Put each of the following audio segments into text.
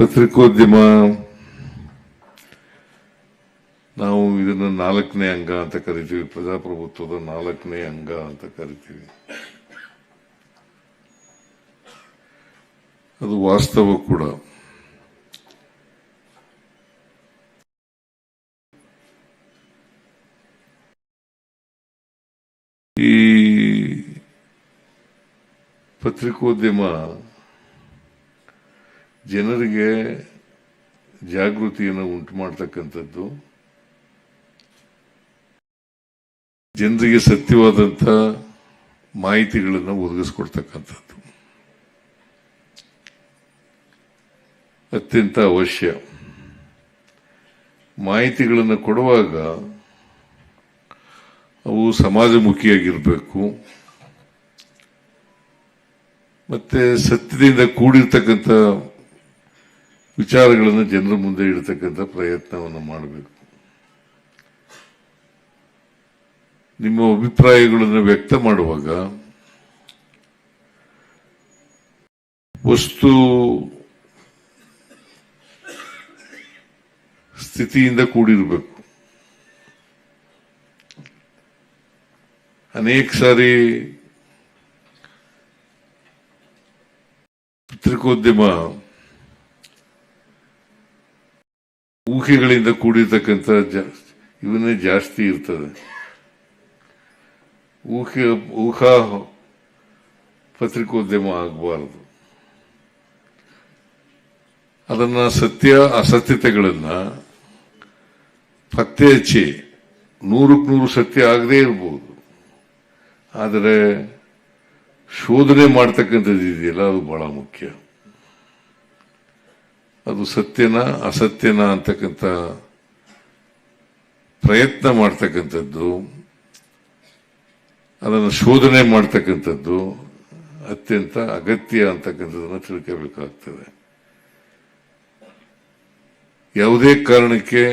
ಪತ್ರಿಕೋದ್ಯಮ ನಾವು ಇದನ್ನ ನಾಲ್ಕನೇ ಅಂಗ ಅಂತ ಕರಿತೀವಿ. ಪ್ರಜಾಪ್ರಭುತ್ವದ ನಾಲ್ಕನೇ ಅಂಗ ಅಂತ ಕರಿತೀವಿ. ಅದು ವಾಸ್ತವ ಕೂಡ. ಈ ಪತ್ರಿಕೋದ್ಯಮ ಜನರಿಗೆ ಜಾಗೃತಿಯನ್ನು ಉಂಟು ಮಾಡ್ತಕ್ಕಂಥದ್ದು. ಜನರಿಗೆ ಸತ್ಯವಾದಂಥ ಮಾಹಿತಿಗಳನ್ನು ಒದಗಿಸ್ಕೊಡ್ತಕ್ಕಂಥದ್ದು. ಅತ್ಯಂತ ಅವಶ್ಯ. ಮಾಹಿತಿಗಳನ್ನು ಕೊಡುವಾಗ ಅವು ಸಮಾಜಮುಖಿಯಾಗಿರಬೇಕು. ಮತ್ತೆ ಸತ್ಯದಿಂದ ಕೂಡಿರ್ತಕ್ಕಂಥ ವಿಚಾರಗಳನ್ನು ಜನರ ಮುಂದೆ ಇಡತಕ್ಕಂಥ ಪ್ರಯತ್ನವನ್ನು ಮಾಡಬೇಕು. ನಿಮ್ಮ ಅಭಿಪ್ರಾಯಗಳನ್ನು ವ್ಯಕ್ತ ಮಾಡುವಾಗ ವಸ್ತು ಸ್ಥಿತಿಯಿಂದ ಕೂಡಿರಬೇಕು. ಅನೇಕ ಸಾರಿ ಪತ್ರಿಕೋದ್ಯಮ ಊಹೆಗಳಿಂದ ಕೂಡಿರ್ತಕ್ಕಂಥ ಇವನ್ನೇ ಜಾಸ್ತಿ ಇರ್ತದೆ. ಊಹೆ, ಊಹಾ ಪತ್ರಿಕೋದ್ಯಮ ಆಗಬಾರದು. ಅದನ್ನ ಸತ್ಯ, ಅಸತ್ಯತೆಗಳನ್ನು ಪತ್ತೆ ಹಚ್ಚಿ ನೂರಕ್ಕೆ ನೂರು ಸತ್ಯ ಆಗದೇ ಇರಬಹುದು ಆದರೆ ಶೋಧನೆ ಮಾಡ್ತಕ್ಕಂಥದ್ದು ಇದೆಯಲ್ಲ ಅದು ಬಹಳ ಮುಖ್ಯ. ಅದು ಸತ್ಯನ ಅಸತ್ಯನ ಅಂತಕ್ಕಂಥ ಪ್ರಯತ್ನ ಮಾಡ್ತಕ್ಕಂಥದ್ದು, ಅದನ್ನು ಶೋಧನೆ ಮಾಡ್ತಕ್ಕಂಥದ್ದು ಅತ್ಯಂತ ಅಗತ್ಯ ಅಂತಕ್ಕಂಥದ್ದನ್ನು ತಿಳ್ಕೋಬೇಕಾಗ್ತದೆ ಯಾವುದೇ ಕಾರಣಕ್ಕೆ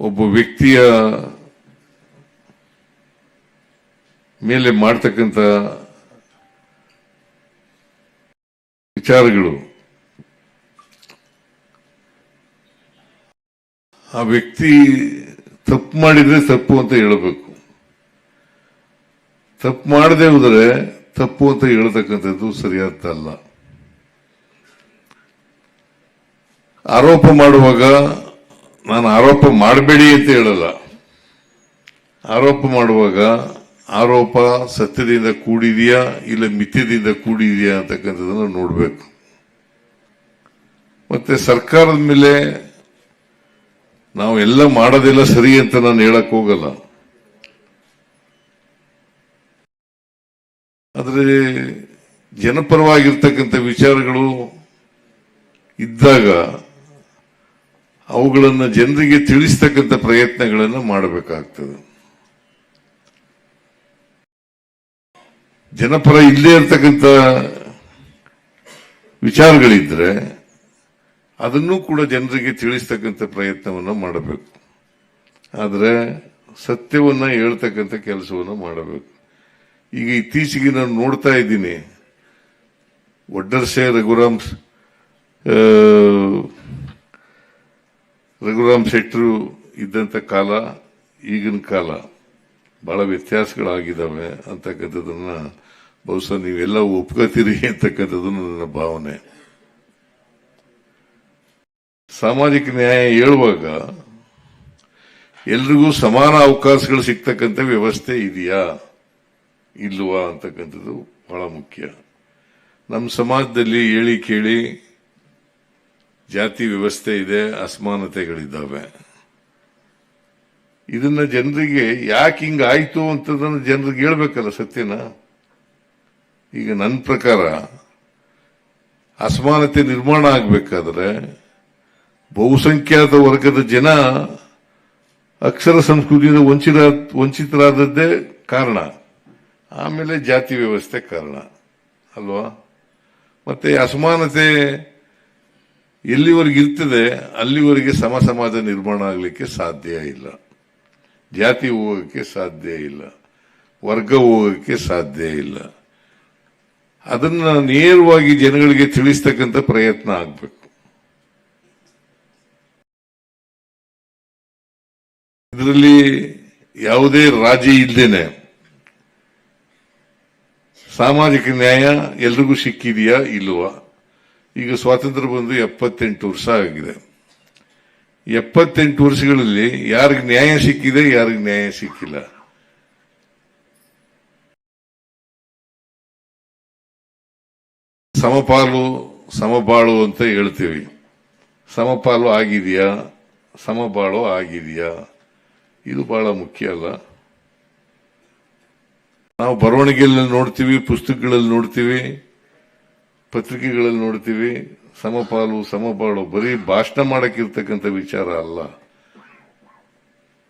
ಒಬ್ಬ ವ್ಯಕ್ತಿಯ ಮೇಲೆ ಮಾಡ್ತಕ್ಕಂಥ ವಿಚಾರಗಳು. ಆ ವ್ಯಕ್ತಿ ತಪ್ಪು ಮಾಡಿದ್ರೆ ತಪ್ಪು ಅಂತ ಹೇಳಬೇಕು. ತಪ್ಪು ಮಾಡದೆ ಹೋದರೆ ತಪ್ಪು ಅಂತ ಹೇಳ್ತಕ್ಕಂಥದ್ದು ಸರಿಯಾದ್ದಲ್ಲ ಆರೋಪ ಮಾಡುವಾಗ ನಾನು ಆರೋಪ ಮಾಡಬೇಡಿ ಅಂತ ಹೇಳಲ್ಲ. ಆರೋಪ ಮಾಡುವಾಗ ಆರೋಪ ಸತ್ಯದಿಂದ ಕೂಡಿದೆಯಾ ಇಲ್ಲ ಮಿಥ್ಯದಿಂದ ಕೂಡಿದೆಯಾ ಅಂತಕ್ಕಂಥದ್ದನ್ನು ನೋಡಬೇಕು. ಮತ್ತೆ ಸರ್ಕಾರದ ಮೇಲೆ ನಾವು ಎಲ್ಲ ಮಾಡೋದೆಲ್ಲ ಸರಿ ಅಂತ ನಾನು ಹೇಳಕ್ ಹೋಗಲ್ಲ. ಆದರೆ ಜನಪರವಾಗಿರ್ತಕ್ಕಂಥ ವಿಚಾರಗಳು ಇದ್ದಾಗ ಅವುಗಳನ್ನು ಜನರಿಗೆ ತಿಳಿಸ್ತಕ್ಕಂಥ ಪ್ರಯತ್ನಗಳನ್ನು ಮಾಡಬೇಕಾಗ್ತದೆ. ಜನಪರ ಇಲ್ಲೇ ಇರ್ತಕ್ಕಂಥ ವಿಚಾರಗಳಿದ್ರೆ ಅದನ್ನು ಕೂಡ ಜನರಿಗೆ ತಿಳಿಸ್ತಕ್ಕಂಥ ಪ್ರಯತ್ನವನ್ನು ಮಾಡಬೇಕು. ಆದರೆ ಸತ್ಯವನ್ನ ಹೇಳ್ತಕ್ಕಂಥ ಕೆಲಸವನ್ನು ಮಾಡಬೇಕು. ಈಗ ಇತ್ತೀಚೆಗೆ ನಾನು ನೋಡ್ತಾ ಇದ್ದೀನಿ. ಒಡ್ಡರ್ಸೆ ರಘುರಾಮ್ ರಘುರಾಮ್ ಶೆಟ್ಟರು ಇದ್ದಂಥ ಕಾಲ, ಈಗಿನ ಕಾಲ ಬಹಳ ವ್ಯತ್ಯಾಸಗಳಾಗಿದ್ದಾವೆ ಅಂತಕ್ಕಂಥದ್ದನ್ನ ಬಹುಶಃ ನೀವೆಲ್ಲ ಒಪ್ಕೋತೀರಿ ಅಂತಕ್ಕಂಥದ್ದು ನನ್ನ ಭಾವನೆ. ಸಾಮಾಜಿಕ ನ್ಯಾಯ ಹೇಳುವಾಗ ಎಲ್ರಿಗೂ ಸಮಾನ ಅವಕಾಶಗಳು ಸಿಗ್ತಕ್ಕಂಥ ವ್ಯವಸ್ಥೆ ಇದೆಯಾ? ಇಲ್ವಾ ಅಂತಕ್ಕಂಥದ್ದು ಬಹಳ ಮುಖ್ಯ. ನಮ್ಮ ಸಮಾಜದಲ್ಲಿ ಹೇಳಿ ಕೇಳಿ ಜಾತಿ ವ್ಯವಸ್ಥೆ ಇದೆ, ಅಸಮಾನತೆಗಳಿದ್ದಾವೆ. ಇದನ್ನ ಜನರಿಗೆ ಯಾಕೆ ಹಿಂಗಾಯ್ತು ಅಂತದನ್ನು ಜನರಿಗೆ ಹೇಳ್ಬೇಕಲ್ಲ ಸತ್ಯನ? ಈಗ ನನ್ನ ಪ್ರಕಾರ ಅಸಮಾನತೆ ನಿರ್ಮಾಣ ಆಗಬೇಕಾದ್ರೆ ಬಹುಸಂಖ್ಯಾತ ವರ್ಗದ ಜನ ಅಕ್ಷರ ಸಂಸ್ಕೃತಿಯಿಂದ ವಂಚಿತ ವಂಚಿತರಾದದ್ದೇ ಕಾರಣ. ಆಮೇಲೆ ಜಾತಿ ವ್ಯವಸ್ಥೆ ಕಾರಣ. ಅಲ್ವಾ? ಮತ್ತೆ ಅಸಮಾನತೆ ಎಲ್ಲಿವರೆಗೆ ಇರ್ತದೆ, ಅಲ್ಲಿವರೆಗೆ ಸಮ ಸಮಾಜ ನಿರ್ಮಾಣ ಆಗಲಿಕ್ಕೆ ಸಾಧ್ಯ ಇಲ್ಲ. ಜಾತಿ ಹೋಗೋಕ್ಕೆ ಸಾಧ್ಯ ಇಲ್ಲ. ವರ್ಗ ಹೋಗೋಕ್ಕೆ ಸಾಧ್ಯ ಇಲ್ಲ. ಅದನ್ನ ನೇರವಾಗಿ ಜನಗಳಿಗೆ ತಿಳಿಸ್ತಕ್ಕಂಥ ಪ್ರಯತ್ನ ಆಗಬೇಕು. ಇದರಲ್ಲಿ ಯಾವುದೇ ರಾಜಿ ಇಲ್ಲದೇನೆ ಸಾಮಾಜಿಕ ನ್ಯಾಯ ಎಲ್ರಿಗೂ ಸಿಕ್ಕಿದೆಯಾ ಇಲ್ವಾ? ಈಗ ಸ್ವಾತಂತ್ರ್ಯ ಬಂದು ಎಪ್ಪತ್ತೆಂಟು ವರ್ಷ ಆಗಿದೆ. ಎಪ್ಪತ್ತೆಂಟು ವರ್ಷಗಳಲ್ಲಿ ಯಾರಿಗೆ ನ್ಯಾಯ ಸಿಕ್ಕಿದೆ, ಯಾರಿಗೆ ನ್ಯಾಯ ಸಿಕ್ಕಿಲ್ಲ? ಸಮಪಾಲು, ಸಮಬಾಳು ಅಂತ ಹೇಳ್ತೀವಿ. ಸಮಪಾಲು ಆಗಿದೆಯಾ? ಸಮಬಾಳು ಆಗಿದೆಯಾ? ಇದು ಬಹಳ ಮುಖ್ಯ ಅಲ್ಲ. ನಾವು ಬರವಣಿಗೆಯಲ್ಲಿ ನೋಡ್ತೀವಿ, ಪುಸ್ತಕಗಳಲ್ಲಿ ನೋಡ್ತೀವಿ, ಪತ್ರಿಕೆಗಳಲ್ಲಿ ನೋಡ್ತೀವಿ. ಸಮಪಾಲು, ಸಮಬಾಳು ಬರೀ ಭಾಷಣ ಮಾಡಕ್ಕಿರ್ತಕ್ಕಂಥ ವಿಚಾರ ಅಲ್ಲ.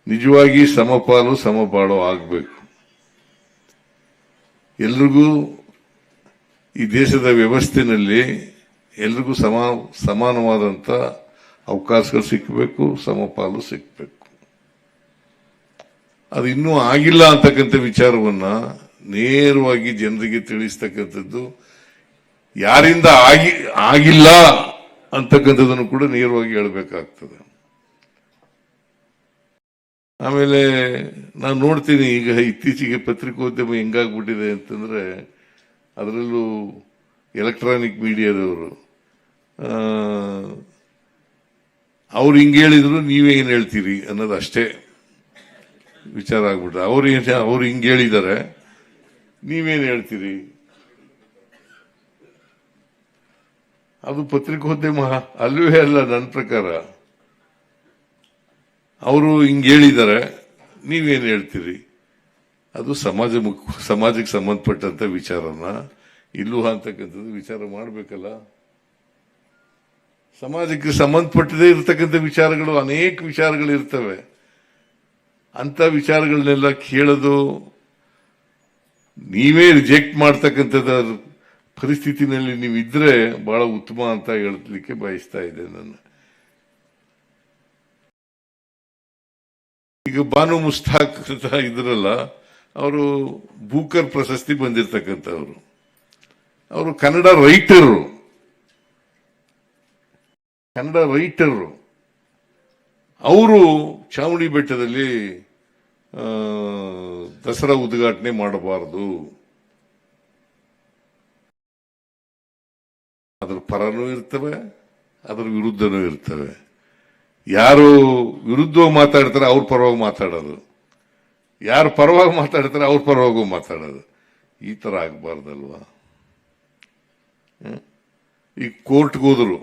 ನಿಜವಾಗಿ ಸಮಪಾಲು, ಸಮಬಾಳು ಆಗಬೇಕು. ಎಲ್ರಿಗೂ ಈ ದೇಶದ ವ್ಯವಸ್ಥೆನಲ್ಲಿ ಎಲ್ರಿಗೂ ಸಮ ಸಮಾನವಾದಂಥ ಅವಕಾಶಗಳು ಸಿಕ್ಕಬೇಕು ಸಮಪಾಲು ಸಿಕ್ಕಬೇಕು ಅದು ಇನ್ನೂ ಆಗಿಲ್ಲ ಅಂತಕ್ಕಂಥ ವಿಚಾರವನ್ನ ನೇರವಾಗಿ ಜನರಿಗೆ ತಿಳಿಸ್ತಕ್ಕಂಥದ್ದು, ಯಾರಿಂದ ಆಗಿ, ಆಗಿಲ್ಲ ಅಂತಕ್ಕಂಥದ್ದನ್ನು ಕೂಡ ನೇರವಾಗಿ ಹೇಳಬೇಕಾಗ್ತದೆ. ಆಮೇಲೆ ನಾನು ನೋಡ್ತೀನಿ, ಈಗ ಇತ್ತೀಚೆಗೆ ಪತ್ರಿಕೋದ್ಯಮ ಹೆಂಗಾಗ್ಬಿಟ್ಟಿದೆ ಅಂತಂದ್ರೆ ಅದರಲ್ಲೂ ಎಲೆಕ್ಟ್ರಾನಿಕ್ ಮೀಡಿಯಾದವರು ಅವ್ರು ಹಿಂಗೆ ಹೇಳಿದ್ರು ನೀವೇನು ಹೇಳ್ತೀರಿ ಅನ್ನೋದು ಅಷ್ಟೇ ವಿಚಾರ ಆಗ್ಬಿಟ್ರೆ. ಅವ್ರು ಏನು, ಅವ್ರು ಹಿಂಗೆ ಹೇಳಿದ್ದಾರೆ ನೀವೇನು ಹೇಳ್ತೀರಿ? ಅದು ಪತ್ರಿಕೋದ್ಯಮ ಅಲ್ಲವೇ ಅಲ್ಲ ನನ್ನ ಪ್ರಕಾರ. ಅವರು ಹಿಂಗೆ ಹೇಳಿದ್ದಾರೆ ನೀವೇನು ಹೇಳ್ತೀರಿ? ಅದು ಸಮಾಜ ಸಮಾಜಕ್ಕೆ ಸಂಬಂಧಪಟ್ಟಂತ ವಿಚಾರನ. ಇಲ್ಲೂ ಅಂತಕ್ಕಂಥದ್ದು ವಿಚಾರ ಮಾಡಬೇಕಲ್ಲ. ಸಮಾಜಕ್ಕೆ ಸಂಬಂಧಪಟ್ಟದೇ ಇರತಕ್ಕಂಥ ವಿಚಾರಗಳು ಅನೇಕ ವಿಚಾರಗಳು ಇರ್ತವೆ. ಅಂತ ವಿಚಾರಗಳನ್ನೆಲ್ಲ ಕೇಳೋದು, ನೀವೇ ರಿಜೆಕ್ಟ್ ಮಾಡ್ತಕ್ಕಂಥದ್ದು ಪರಿಸ್ಥಿತಿನಲ್ಲಿ ನೀವು ಇದ್ರೆ ಬಹಳ ಉತ್ತಮ ಅಂತ ಹೇಳಲಿಕ್ಕೆ ಬಯಸ್ತಾ ಇದೆ ನಾನು. ಈಗ ಬಾನು ಮುಸ್ತಾಕ್ ಇದ್ರಲ್ಲ ಅವರು ಬೂಕರ್ ಪ್ರಶಸ್ತಿ ಬಂದಿರತಕ್ಕಂಥವ್ರು. ಅವರು ಕನ್ನಡ ರೈಟರು ಕನ್ನಡ ರೈಟರು ಅವರು ಚಾಮುಂಡಿ ಬೆಟ್ಟದಲ್ಲಿ ದಸರಾ ಉದ್ಘಾಟನೆ ಮಾಡಬಾರದು. ಅದ್ರ ಪರನೂ ಇರ್ತವೆ, ಅದ್ರ ವಿರುದ್ಧನೂ ಇರ್ತವೆ. ಯಾರು ವಿರುದ್ಧವಾಗಿ ಮಾತಾಡ್ತಾರೆ, ಅವ್ರ ಪರವಾಗಿ ಮಾತಾಡೋದು. ಯಾರು ಪರವಾಗಿ ಮಾತಾಡ್ತಾರೆ ಅವ್ರ ಪರವಾಗೂ ಮಾತಾಡೋದು. ಈ ಥರ ಆಗಬಾರ್ದಲ್ವ? ಈಗ ಕೋರ್ಟ್ಗೆ ಹೋದರು,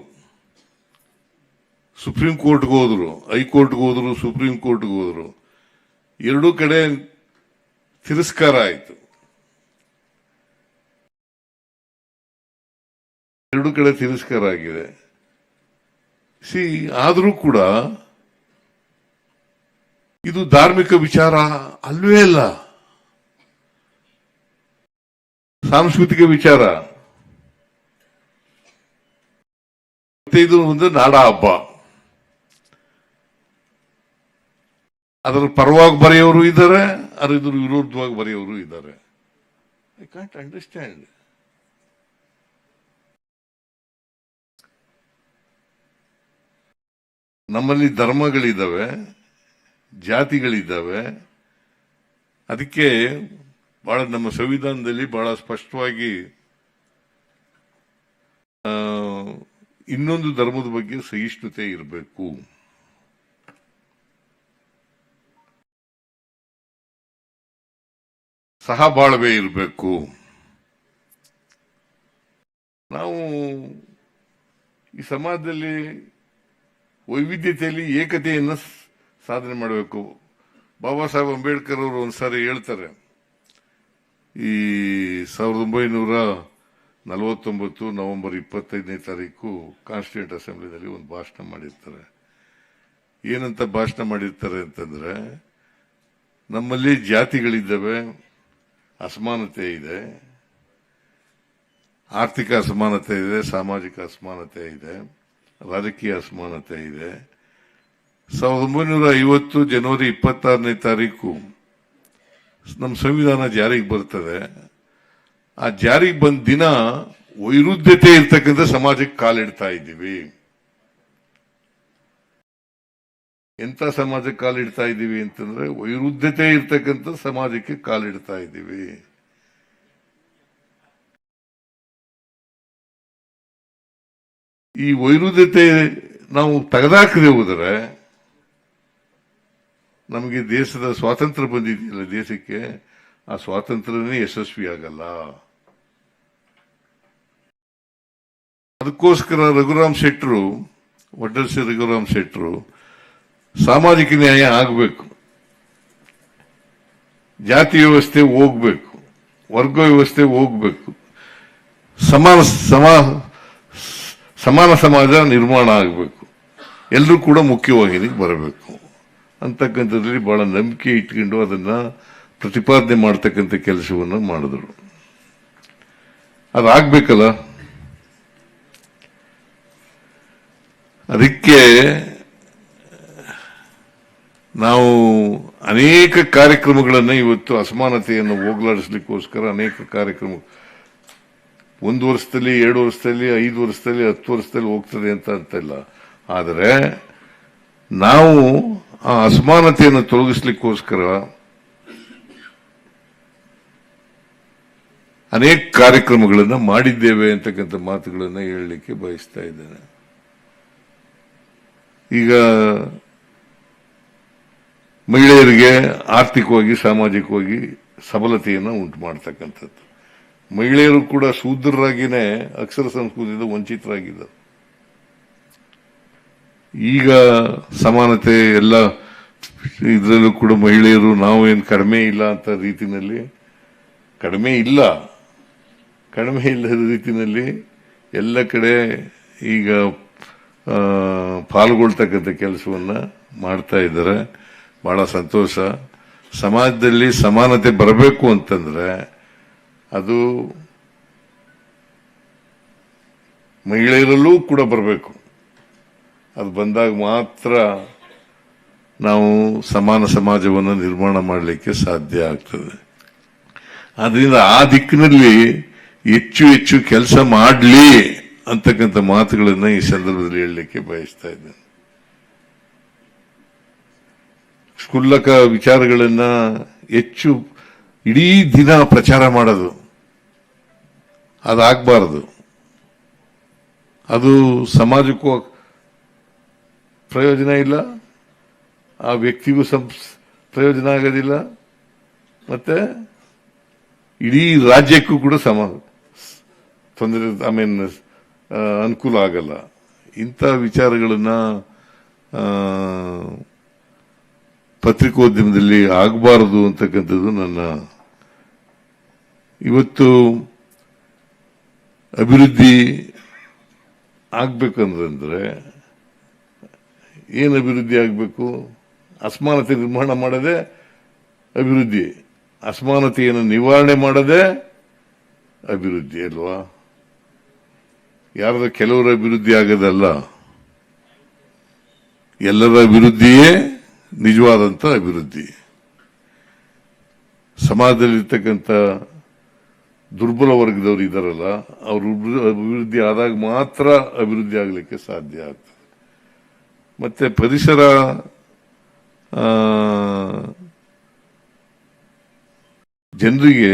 ಸುಪ್ರೀಂ ಕೋರ್ಟ್ಗೆ ಹೋದರು, ಹೈಕೋರ್ಟ್ಗೆ ಹೋದರು, ಸುಪ್ರೀಂ ಕೋರ್ಟ್ಗೆ ಹೋದರು, ಎರಡೂ ಕಡೆ ತಿರಸ್ಕಾರ ಆಯಿತು. ಎರಡೂ ಕಡೆ ತಿರಸ್ಕಾರ ಆಗಿದೆ. ಸಿ ಆದರೂ ಕೂಡ ಇದು ಧಾರ್ಮಿಕ ವಿಚಾರ ಅಲ್ವೇ ಅಲ್ಲ. ಸಾಂಸ್ಕೃತಿಕ ವಿಚಾರ. ಮತ್ತೆ ಇದು ಒಂದು ನಾಡ ಹಬ್ಬ. ಅದರ ಪರವಾಗಿ ಬರೆಯೋರು ಇದ್ದಾರೆ ಅದ್ರ ವಿರೋಧವಾಗಿ ಬರೆಯೋರು ಇದ್ದಾರೆ. ಐ ಕಾಂಟ್ ಅಂಡರ್ಸ್ಟ್ಯಾಂಡ್ ನಮ್ಮಲ್ಲಿ ಧರ್ಮಗಳಿದ್ದಾವೆ ಜಾತಿಗಳಿದ್ದಾವೆ. ಅದಕ್ಕೆ ಬಹಳ ನಮ್ಮ ಸಂವಿಧಾನದಲ್ಲಿ ಬಹಳ ಸ್ಪಷ್ಟವಾಗಿ ಇನ್ನೊಂದು ಧರ್ಮದ ಬಗ್ಗೆ ಸಹಿಷ್ಣುತೆ ಇರಬೇಕು. ಸಹಬಾಳ್ವೆ ಇರಬೇಕು. ನಾವು ಈ ಸಮಾಜದಲ್ಲಿ ವೈವಿಧ್ಯತೆಯಲ್ಲಿ ಏಕತೆಯನ್ನು ಸಾಧನೆ ಮಾಡಬೇಕು. ಬಾಬಾ ಸಾಹೇಬ್ ಅಂಬೇಡ್ಕರ್ ಅವರು ಒಂದ್ಸಾರಿ ಹೇಳ್ತಾರೆ, ಈ ಸಾವಿರದ ಒಂಬೈನೂರ ನಲವತ್ತೊಂಬತ್ತು ನವೆಂಬರ್ ಇಪ್ಪತ್ತೈದನೇ ತಾರೀಕು ಕಾನ್ಸ್ಟಿಟ್ಯೂಂಟ್ ಅಸೆಂಬ್ಲಿನಲ್ಲಿ ಒಂದು ಭಾಷಣ ಮಾಡಿರ್ತಾರೆ. ಏನಂತ ಭಾಷಣ ಮಾಡಿರ್ತಾರೆ ಅಂತಂದ್ರೆ, ನಮ್ಮಲ್ಲಿ ಜಾತಿಗಳಿದ್ದಾವೆ, ಅಸಮಾನತೆ ಇದೆ, ಆರ್ಥಿಕ ಅಸಮಾನತೆ ಇದೆ, ಸಾಮಾಜಿಕ ಅಸಮಾನತೆ ಇದೆ, ರಾಜಕೀಯ ಅಸಮಾನತೆ ಇದೆ ಸಾವಿರದ ಒಂಬೈನೂರ ಐವತ್ತು ಜನವರಿ ಇಪ್ಪತ್ತಾರನೇ ತಾರೀಕು ನಮ್ಮ ಸಂವಿಧಾನ ಜಾರಿಗೆ ಬರ್ತದೆ. ಆ ಜಾರಿಗೆ ಬಂದ ದಿನ ವೈರುಧ್ಯತೆ ಇರ್ತಕ್ಕಂಥ ಸಮಾಜಕ್ಕೆ ಕಾಲಿಡ್ತಾ ಇದ್ದೀವಿ. ಎಂತ ಸಮಾಜಕ್ಕೆ ಕಾಲಿಡ್ತಾ ಇದ್ದೀವಿ ಅಂತಂದ್ರೆ ವೈರುಧ್ಯತೆ ಇರ್ತಕ್ಕಂಥ ಸಮಾಜಕ್ಕೆ ಕಾಲಿಡ್ತಾ ಇದ್ದೀವಿ. ಈ ವೈರುಧ್ಯತೆ ನಾವು ತೆಗೆದಾಕದೆ ಹೋದರೆ ನಮಗೆ ದೇಶದ ಸ್ವಾತಂತ್ರ್ಯ ಬಂದಿದೆಯಲ್ಲ ದೇಶಕ್ಕೆ, ಆ ಸ್ವಾತಂತ್ರ್ಯನೇ ಯಶಸ್ವಿ ಆಗಲ್ಲ. ಅದಕ್ಕೋಸ್ಕರ ರಘುರಾಮ್ ಶೆಟ್ಟರು ವಡ್ಡರ್ಸಿ ರಘುರಾಮ್ ಶೆಟ್ಟರು, ಸಾಮಾಜಿಕ ನ್ಯಾಯ ಆಗಬೇಕು. ಜಾತಿ ವ್ಯವಸ್ಥೆ ಹೋಗ್ಬೇಕು. ವರ್ಗ ವ್ಯವಸ್ಥೆ ಹೋಗ್ಬೇಕು. ಸಮಾನ, ಸಮಾ, ಸಮಾನ ಸಮಾಜ ನಿರ್ಮಾಣ ಆಗಬೇಕು. ಎಲ್ಲರೂ ಕೂಡ ಮುಖ್ಯವಾಹಿನಿಗೆ ಬರಬೇಕು. ಅಂತಕ್ಕಂಥದ್ರಲ್ಲಿ ಬಹಳ ನಂಬಿಕೆ ಇಟ್ಕೊಂಡು ಅದನ್ನ ಪ್ರತಿಪಾದನೆ ಮಾಡ್ತಕ್ಕಂಥ ಕೆಲಸವನ್ನು ಮಾಡಿದ್ರು. ಅದಾಗಬೇಕಲ್ಲ? ಅದಕ್ಕೆ ನಾವು ಅನೇಕ ಕಾರ್ಯಕ್ರಮಗಳನ್ನು ಇವತ್ತು ಅಸಮಾನತೆಯನ್ನು ಹೋಗಲಾಡಿಸ್ಲಿಕ್ಕೋಸ್ಕರ ಅನೇಕ ಕಾರ್ಯಕ್ರಮ ಒಂದು ವರ್ಷದಲ್ಲಿ, ಎರಡು ವರ್ಷದಲ್ಲಿ, ಐದು ವರ್ಷದಲ್ಲಿ, ಹತ್ತು ವರ್ಷದಲ್ಲಿ ಹೋಗ್ತದೆ ಅಂತ ಅಂತಿಲ್ಲ. ಆದರೆ ನಾವು ಆ ಅಸಮಾನತೆಯನ್ನು ತೊಲಗಿಸ್ಲಿಕ್ಕೋಸ್ಕರ ಅನೇಕ ಕಾರ್ಯಕ್ರಮಗಳನ್ನು ಮಾಡಿದ್ದೇವೆ ಅಂತಕ್ಕಂಥ ಮಾತುಗಳನ್ನು ಹೇಳಲಿಕ್ಕೆ ಬಯಸ್ತಾ ಇದ್ದೇನೆ. ಈಗ ಮಹಿಳೆಯರಿಗೆ ಆರ್ಥಿಕವಾಗಿ, ಸಾಮಾಜಿಕವಾಗಿ ಸಬಲತೆಯನ್ನು ಉಂಟು ಮಾಡ್ತಕ್ಕಂಥದ್ದು. ಮಹಿಳೆಯರು ಕೂಡ ಶೂದ್ರರಾಗಿನೇ ಅಕ್ಷರ ಸಂಸ್ಕೃತಿಯಿಂದ ವಂಚಿತರಾಗಿದ್ದರು. ಈಗ ಸಮಾನತೆ ಎಲ್ಲ ಇದರಲ್ಲೂ ಕೂಡ ಮಹಿಳೆಯರು ನಾವು ಏನು ಕಡಿಮೆ ಇಲ್ಲ ಅಂತ ರೀತಿನಲ್ಲಿ, ಕಡಿಮೆ ಇಲ್ಲ, ಕಡಿಮೆ ಇಲ್ಲದ ರೀತಿನಲ್ಲಿ ಎಲ್ಲ ಕಡೆ ಈಗ ಪಾಲ್ಗೊಳ್ತಕ್ಕಂಥ ಕೆಲಸವನ್ನು ಮಾಡ್ತಾ ಇದ್ದಾರೆ. ಭಾಳ ಸಂತೋಷ. ಸಮಾಜದಲ್ಲಿ ಸಮಾನತೆ ಬರಬೇಕು ಅಂತಂದರೆ ಅದು ಮಹಿಳೆಯರಲ್ಲೂ ಕೂಡ ಬರಬೇಕು. ಅದು ಬಂದಾಗ ಮಾತ್ರ ನಾವು ಸಮಾನ ಸಮಾಜವನ್ನು ನಿರ್ಮಾಣ ಮಾಡಲಿಕ್ಕೆ ಸಾಧ್ಯ ಆಗ್ತದೆ. ಆದ್ರಿಂದ ಆ ದಿಕ್ಕಿನಲ್ಲಿ ಹೆಚ್ಚು ಹೆಚ್ಚು ಕೆಲಸ ಮಾಡಲಿ ಅಂತಕ್ಕಂಥ ಮಾತುಗಳನ್ನು ಈ ಸಂದರ್ಭದಲ್ಲಿ ಹೇಳಲಿಕ್ಕೆ ಬಯಸ್ತಾ ಇದ್ದೇನೆ. ಸ್ಕುಲ್ಲಕ ವಿಚಾರಗಳನ್ನ ಹೆಚ್ಚು ಇಡೀ ದಿನ ಪ್ರಚಾರ ಮಾಡೋದು, ಅದಾಗಬಾರದು. ಅದು ಸಮಾಜಕ್ಕೂ ಪ್ರಯೋಜನ ಇಲ್ಲ. ಆ ವ್ಯಕ್ತಿಗೂ ಪ್ರಯೋಜನ ಆಗೋದಿಲ್ಲ. ಮತ್ತೆ ಇಡೀ ರಾಜ್ಯಕ್ಕೂ ಕೂಡ ಸಮ, ತೊಂದರೆ ಐ ಮೀನ್ ಅನುಕೂಲ ಆಗಲ್ಲ. ಇಂಥ ವಿಚಾರಗಳನ್ನ ಪತ್ರಿಕೋದ್ಯಮದಲ್ಲಿ ಆಗಬಾರದು ಅಂತಕ್ಕಂಥದ್ದು ನನ್ನ ಇವತ್ತು ಅಭಿವೃದ್ಧಿ ಆಗ್ಬೇಕಂದ್ರೆ ಏನು ಅಭಿವೃದ್ಧಿ ಆಗಬೇಕು? ಅಸಮಾನತೆ ನಿರ್ಮಾಣ ಮಾಡದೆ ಅಭಿವೃದ್ಧಿ. ಅಸಮಾನತೆಯನ್ನು ನಿವಾರಣೆ ಮಾಡದೆ ಅಭಿವೃದ್ಧಿ, ಅಲ್ವಾ? ಯಾರದ ಕೆಲವರ ಅಭಿವೃದ್ಧಿ ಆಗೋದಲ್ಲ, ಎಲ್ಲರ ಅಭಿವೃದ್ಧಿಯೇ ನಿಜವಾದಂತ ಅಭಿವೃದ್ಧಿ. ಸಮಾಜದಲ್ಲಿರ್ತಕ್ಕಂಥ ದುರ್ಬಲ ವರ್ಗದವರು ಇದ್ದಾರಲ್ಲ ಅವರು ಅಭಿವೃದ್ಧಿ ಆದಾಗ ಮಾತ್ರ ಅಭಿವೃದ್ಧಿ ಆಗಲಿಕ್ಕೆ ಸಾಧ್ಯ ಆಗ್ತದೆ. ಮತ್ತೆ ಪರಿಸರ ಜನರಿಗೆ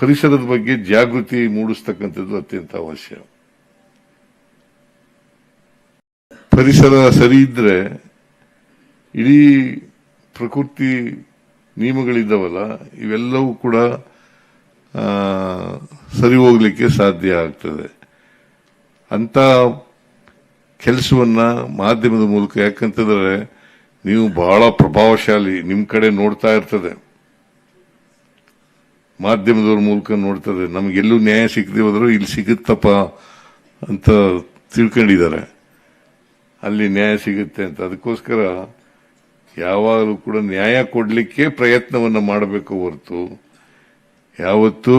ಪರಿಸರದ ಬಗ್ಗೆ ಜಾಗೃತಿ ಮೂಡಿಸ್ತಕ್ಕಂಥದ್ದು ಅತ್ಯಂತ ಅವಶ್ಯ. ಪರಿಸರ ಸರಿ ಇದ್ರೆ ಇಡೀ ಪ್ರಕೃತಿ ನಿಯಮಗಳಿದ್ದಾವಲ್ಲ, ಇವೆಲ್ಲವೂ ಕೂಡ ಸರಿ ಹೋಗ್ಲಿಕ್ಕೆ ಸಾಧ್ಯ ಆಗ್ತದೆ. ಅಂತ ಕೆಲಸವನ್ನ ಮಾಧ್ಯಮದ ಮೂಲಕ ಯಾಕಂತಂದ್ರೆ ನೀವು ಬಹಳ ಪ್ರಭಾವಶಾಲಿ ನಿಮ್ಮ ಕಡೆ ನೋಡ್ತಾ ಇರ್ತದೆ. ಮಾಧ್ಯಮದವ್ರ ಮೂಲಕ ನೋಡ್ತದೆ. ನಮಗೆಲ್ಲೂ ನ್ಯಾಯ ಸಿಗದೆ ಹೋದ್ರು ಇಲ್ಲಿ ಸಿಗುತ್ತಪ್ಪ ಅಂತ ತಿಳ್ಕೊಂಡಿದ್ದಾರೆ. ಅಲ್ಲಿ ನ್ಯಾಯ ಸಿಗುತ್ತೆ ಅಂತ. ಅದಕ್ಕೋಸ್ಕರ ಯಾವಾಗಲೂ ಕೂಡ ನ್ಯಾಯ ಕೊಡಲಿಕ್ಕೆ ಪ್ರಯತ್ನವನ್ನು ಮಾಡಬೇಕು ಹೊರತು ಯಾವತ್ತೂ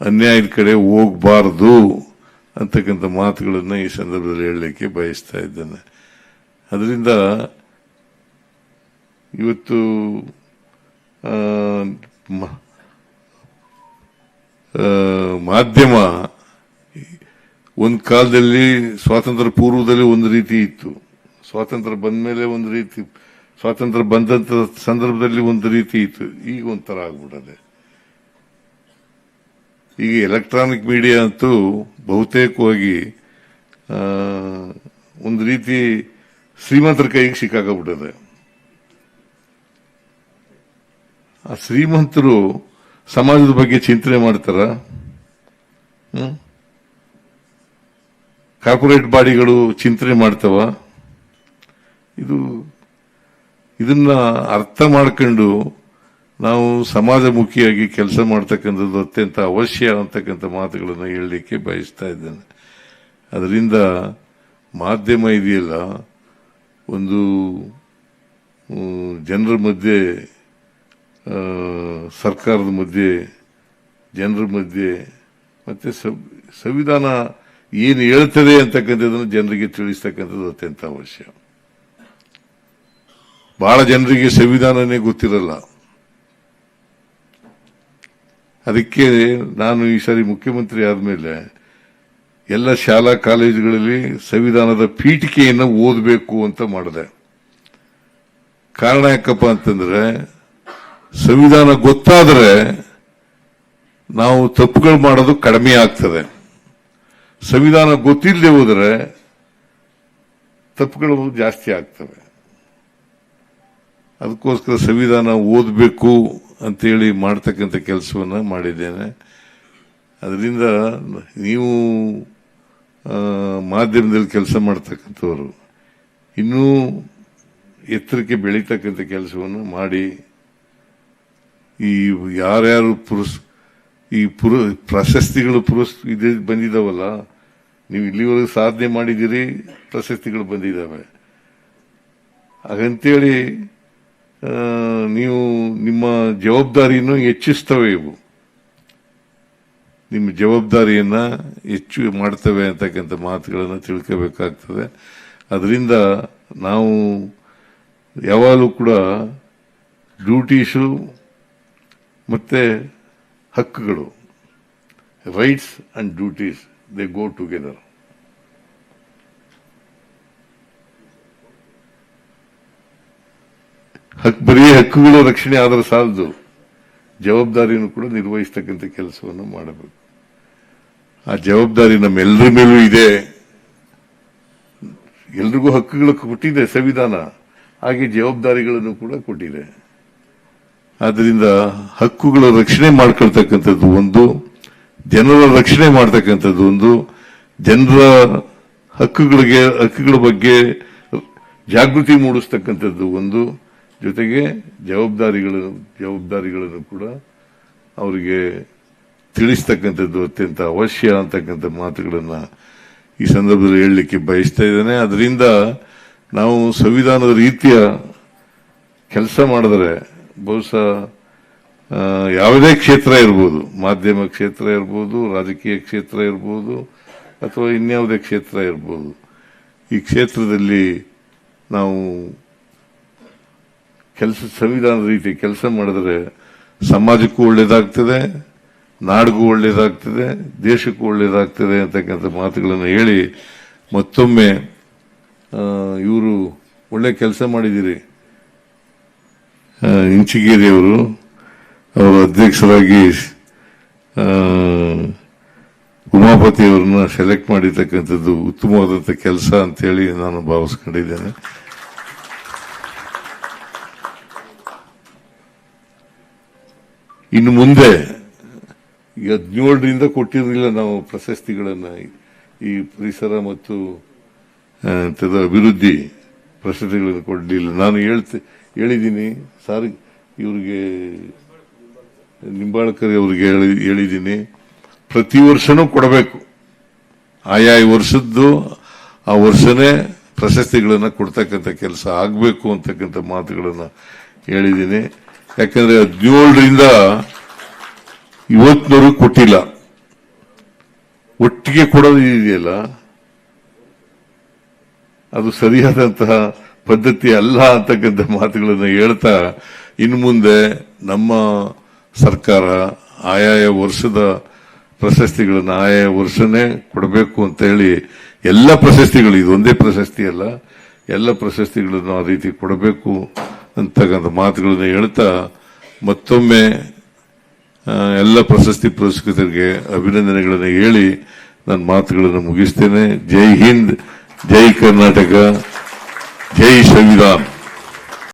ಅನ್ಯಾಯದ ಕಡೆ ಹೋಗಬಾರದು. ಅಂತಕ್ಕಂಥ ಮಾತುಗಳನ್ನು ಈ ಸಂದರ್ಭದಲ್ಲಿ ಹೇಳಲಿಕ್ಕೆ ಬಯಸ್ತಾ ಇದ್ದೇನೆ. ಅದರಿಂದ ಇವತ್ತು ಮಾಧ್ಯಮ ಒಂದು ಕಾಲದಲ್ಲಿ ಸ್ವಾತಂತ್ರ್ಯ ಪೂರ್ವದಲ್ಲಿ ಒಂದು ರೀತಿ ಇತ್ತು. ಸ್ವಾತಂತ್ರ್ಯ ಬಂದ ಮೇಲೆ ಒಂದು ರೀತಿ, ಸ್ವಾತಂತ್ರ್ಯ ಬಂದಂತ ಸಂದರ್ಭದಲ್ಲಿ ಒಂದು ರೀತಿ ಇತ್ತು. ಈಗ ಒಂಥರ ಆಗ್ಬಿಟ್ಟದೆ. ಈಗ ಎಲೆಕ್ಟ್ರಾನಿಕ್ ಮೀಡಿಯಾ ಅಂತೂ ಬಹುತೇಕವಾಗಿ ಒಂದು ರೀತಿ ಶ್ರೀಮಂತರ ಕೈಗೆ ಸಿಕ್ಕಾಕಬಿಟ್ಟಿದೆ ಆ ಶ್ರೀಮಂತರು ಸಮಾಜದ ಬಗ್ಗೆ ಚಿಂತನೆ ಮಾಡ್ತಾರ? ಕಾರ್ಪೊರೇಟ್ ಬಾಡಿಗಳು ಚಿಂತನೆ ಮಾಡ್ತಾವ? ಇದು, ಇದನ್ನ ಅರ್ಥ ಮಾಡ್ಕೊಂಡು ನಾವು ಸಮಾಜಮುಖಿಯಾಗಿ ಕೆಲಸ ಮಾಡ್ತಕ್ಕಂಥದ್ದು ಅತ್ಯಂತ ಅವಶ್ಯ ಅಂತಕ್ಕಂಥ ಮಾತುಗಳನ್ನು ಹೇಳಲಿಕ್ಕೆ ಬಯಸ್ತಾ ಇದ್ದೇನೆ. ಅದರಿಂದ ಮಾಧ್ಯಮ ಇದೆಯಲ್ಲ, ಒಂದು ಜನರ ಮಧ್ಯೆ ಸರ್ಕಾರದ ಮಧ್ಯೆ, ಜನರ ಮಧ್ಯೆ, ಮತ್ತು ಸಂವಿಧಾನ ಏನು ಹೇಳ್ತದೆ ಅಂತಕ್ಕಂಥದ್ದನ್ನು ಜನರಿಗೆ ತಿಳಿಸ್ತಕ್ಕಂಥದ್ದು ಅತ್ಯಂತ ಅವಶ್ಯ. ಬಹಳ ಜನರಿಗೆ ಸಂವಿಧಾನನೇ ಗೊತ್ತಿರಲ್ಲ. ಅದಕ್ಕೆ ನಾನು ಈ ಸಾರಿ ಮುಖ್ಯಮಂತ್ರಿ ಆದಮೇಲೆ ಎಲ್ಲ ಶಾಲಾ ಕಾಲೇಜುಗಳಲ್ಲಿ ಸಂವಿಧಾನದ ಪೀಠಿಕೆಯನ್ನು ಓದಬೇಕು ಅಂತ ಮಾಡಿದೆ. ಕಾರಣ ಯಾಕಪ್ಪ ಅಂತಂದ್ರೆ ಸಂವಿಧಾನ ಗೊತ್ತಾದರೆ ನಾವು ತಪ್ಪುಗಳು ಮಾಡೋದು ಕಡಿಮೆ ಆಗ್ತದೆ. ಸಂವಿಧಾನ ಗೊತ್ತಿಲ್ಲದೆ ಹೋದರೆ ತಪ್ಪುಗಳು ಜಾಸ್ತಿ ಆಗ್ತವೆ. ಅದಕ್ಕೋಸ್ಕರ ಸಂವಿಧಾನ ಓದಬೇಕು ಅಂತೇಳಿ ಮಾಡ್ತಕ್ಕಂಥ ಕೆಲಸವನ್ನು ಮಾಡಿದ್ದೇನೆ. ಅದರಿಂದ ನೀವು ಮಾಧ್ಯಮದಲ್ಲಿ ಕೆಲಸ ಮಾಡ್ತಕ್ಕಂಥವ್ರು, ಇನ್ನೂ ಎತ್ತರಕ್ಕೆ ಬೆಳೀತಕ್ಕಂಥ ಕೆಲಸವನ್ನು ಮಾಡಿ, ಈ ಯಾರ್ಯಾರು ಪುರಸ್, ಈ ಪುರ, ಪ್ರಶಸ್ತಿಗಳು ಪುರಸ್, ಇದೆ ಬಂದಿದ್ದಾವಲ್ಲ ನೀವು ಇಲ್ಲಿವರೆಗೂ ಸಾಧನೆ ಮಾಡಿದ್ದೀರಿ, ಪ್ರಶಸ್ತಿಗಳು ಬಂದಿದ್ದಾವೆ ಹಾಗಂತೇಳಿ ನೀವು ನಿಮ್ಮ ಜವಾಬ್ದಾರಿಯನ್ನು ಹೆಚ್ಚಿಸ್ತವೆ ಇವು. ನಿಮ್ಮ ಜವಾಬ್ದಾರಿಯನ್ನು ಹೆಚ್ಚು ಮಾಡ್ತವೆ ಅಂತಕ್ಕಂಥ ಮಾತುಗಳನ್ನು ತಿಳ್ಕೋಬೇಕಾಗ್ತದೆ. ಅದರಿಂದ ನಾವು ಯಾವಾಗಲೂ ಕೂಡ ಡ್ಯೂಟೀಸು ಮತ್ತು ಹಕ್ಕುಗಳು rights and duties they go together ಹಕ್, ಬರೀ ಹಕ್ಕುಗಳು ರಕ್ಷಣೆ ಆದರೆ ಸಾಲದು. ಜವಾಬ್ದಾರಿಯನ್ನು ಕೂಡ ನಿರ್ವಹಿಸ್ತಕ್ಕಂಥ ಕೆಲಸವನ್ನು ಮಾಡಬೇಕು. ಆ ಜವಾಬ್ದಾರಿ ನಮ್ಮೆಲ್ಲರ ಮೇಲೂ ಇದೆ. ಎಲ್ರಿಗೂ ಹಕ್ಕುಗಳು ಕೊಟ್ಟಿದೆ ಸಂವಿಧಾನ. ಹಾಗೆ ಜವಾಬ್ದಾರಿಗಳನ್ನು ಕೂಡ ಕೊಟ್ಟಿದೆ. ಆದ್ದರಿಂದ ಹಕ್ಕುಗಳ ರಕ್ಷಣೆ ಮಾಡ್ಕೊಳ್ತಕ್ಕಂಥದ್ದು ಒಂದು, ಜನರ ರಕ್ಷಣೆ ಮಾಡ್ತಕ್ಕಂಥದ್ದು ಒಂದು, ಜನರ ಹಕ್ಕುಗಳಿಗೆ, ಹಕ್ಕುಗಳ ಬಗ್ಗೆ ಜಾಗೃತಿ ಮೂಡಿಸ್ತಕ್ಕಂಥದ್ದು ಒಂದು ಜೊತೆಗೆ ಜವಾಬ್ದಾರಿಗಳು, ಜವಾಬ್ದಾರಿಗಳನ್ನು ಕೂಡ ಅವರಿಗೆ ತಿಳಿಸ್ತಕ್ಕಂಥದ್ದು ಅತ್ಯಂತ ಅವಶ್ಯ ಅಂತಕ್ಕಂಥ ಮಾತುಗಳನ್ನು ಈ ಸಂದರ್ಭದಲ್ಲಿ ಹೇಳಲಿಕ್ಕೆ ಬಯಸ್ತಾ ಇದ್ದೇನೆ. ಅದರಿಂದ ನಾವು ಸಂವಿಧಾನದ ರೀತಿಯ ಕೆಲಸ ಮಾಡಿದ್ರೆ ಬಹುಶಃ ಯಾವುದೇ ಕ್ಷೇತ್ರ ಇರ್ಬೋದು. ಮಾಧ್ಯಮ ಕ್ಷೇತ್ರ ಇರ್ಬೋದು, ರಾಜಕೀಯ ಕ್ಷೇತ್ರ ಇರ್ಬೋದು, ಅಥವಾ ಇನ್ಯಾವುದೇ ಕ್ಷೇತ್ರ ಇರ್ಬೋದು. ಈ ಕ್ಷೇತ್ರದಲ್ಲಿ ನಾವು ಕೆಲಸ ಸಂವಿಧಾನದ ರೀತಿ ಕೆಲಸ ಮಾಡಿದ್ರೆ ಸಮಾಜಕ್ಕೂ ಒಳ್ಳೇದಾಗ್ತದೆ, ನಾಡಿಗೂ ಒಳ್ಳೇದಾಗ್ತದೆ, ದೇಶಕ್ಕೂ ಒಳ್ಳೇದಾಗ್ತದೆ ಅಂತಕ್ಕಂಥ ಮಾತುಗಳನ್ನು ಹೇಳಿ ಮತ್ತೊಮ್ಮೆ ಇವರು ಒಳ್ಳೆ ಕೆಲಸ ಮಾಡಿದ್ದೀರಿ. ಇಂಚಿಗೇರಿಯವರು, ಅವರು ಅಧ್ಯಕ್ಷರಾಗಿ ಉಮಾಪತಿಯವ್ರನ್ನ ಸೆಲೆಕ್ಟ್ ಮಾಡಿರ್ತಕ್ಕಂಥದ್ದು ಉತ್ತಮವಾದಂಥ ಕೆಲಸ ಅಂತೇಳಿ ನಾನು ಭಾವಿಸ್ಕೊಂಡಿದ್ದೇನೆ. ಇನ್ನು ಮುಂದೆ ಹದಿನೇಳರಿಂದ ಕೊಟ್ಟಿರಲಿಲ್ಲ ನಾವು ಪ್ರಶಸ್ತಿಗಳನ್ನು. ಈ ಪರಿಸರ ಮತ್ತು ಅಭಿವೃದ್ಧಿ ಪ್ರಶಸ್ತಿಗಳನ್ನು ಕೊಡಲಿಲ್ಲ. ನಾನು ಹೇಳ್ತೆ, ಹೇಳಿದ್ದೀನಿ, ಸಾರಿ ಇವ್ರಿಗೆ, ನಿಂಬಾಳ್ಕರ್ ಅವ್ರಿಗೆ ಹೇಳಿ, ಹೇಳಿದ್ದೀನಿ, ಪ್ರತಿ ವರ್ಷನೂ ಕೊಡಬೇಕು. ಆಯಾ ವರ್ಷದ್ದು, ಆ ವರ್ಷನೇ ಪ್ರಶಸ್ತಿಗಳನ್ನು ಕೊಡ್ತಕ್ಕಂಥ ಕೆಲಸ ಆಗಬೇಕು ಅಂತಕ್ಕಂಥ ಮಾತುಗಳನ್ನು ಹೇಳಿದ್ದೀನಿ. ಯಾಕಂದ್ರೆ ಹದಿನೇಳರಿಂದ ಇವತ್ತಿನವರೆಗೂ ಕೊಟ್ಟಿಲ್ಲ. ಒಟ್ಟಿಗೆ ಕೊಡೋದು ಇದೆಯಲ್ಲ ಅದು ಸರಿಯಾದಂತಹ ಪದ್ಧತಿ ಅಲ್ಲ ಅಂತಕ್ಕಂಥ ಮಾತುಗಳನ್ನು ಹೇಳ್ತಾ, ಇನ್ನು ಮುಂದೆ ನಮ್ಮ ಸರ್ಕಾರ ಆಯಾಯ ವರ್ಷದ ಪ್ರಶಸ್ತಿಗಳನ್ನು ಆಯಾ ವರ್ಷನೇ ಕೊಡಬೇಕು ಅಂತ ಹೇಳಿ ಎಲ್ಲ ಪ್ರಶಸ್ತಿಗಳು, ಇದೊಂದೇ ಪ್ರಶಸ್ತಿ ಅಲ್ಲ, ಎಲ್ಲ ಪ್ರಶಸ್ತಿಗಳನ್ನು ಆ ರೀತಿ ಕೊಡಬೇಕು. ಅಂತಕ್ಕಂಥ ಮಾತುಗಳನ್ನು ಹೇಳ್ತಾ ಮತ್ತೊಮ್ಮೆ ಎಲ್ಲ ಪ್ರಶಸ್ತಿ ಪುರಸ್ಕೃತರಿಗೆ ಅಭಿನಂದನೆಗಳನ್ನು ಹೇಳಿ ನನ್ನ ಮಾತುಗಳನ್ನು ಮುಗಿಸ್ತೇನೆ. ಜೈ ಹಿಂದ್, ಜೈ ಕರ್ನಾಟಕ, ಜೈ ಸಂವಿಧಾನ್.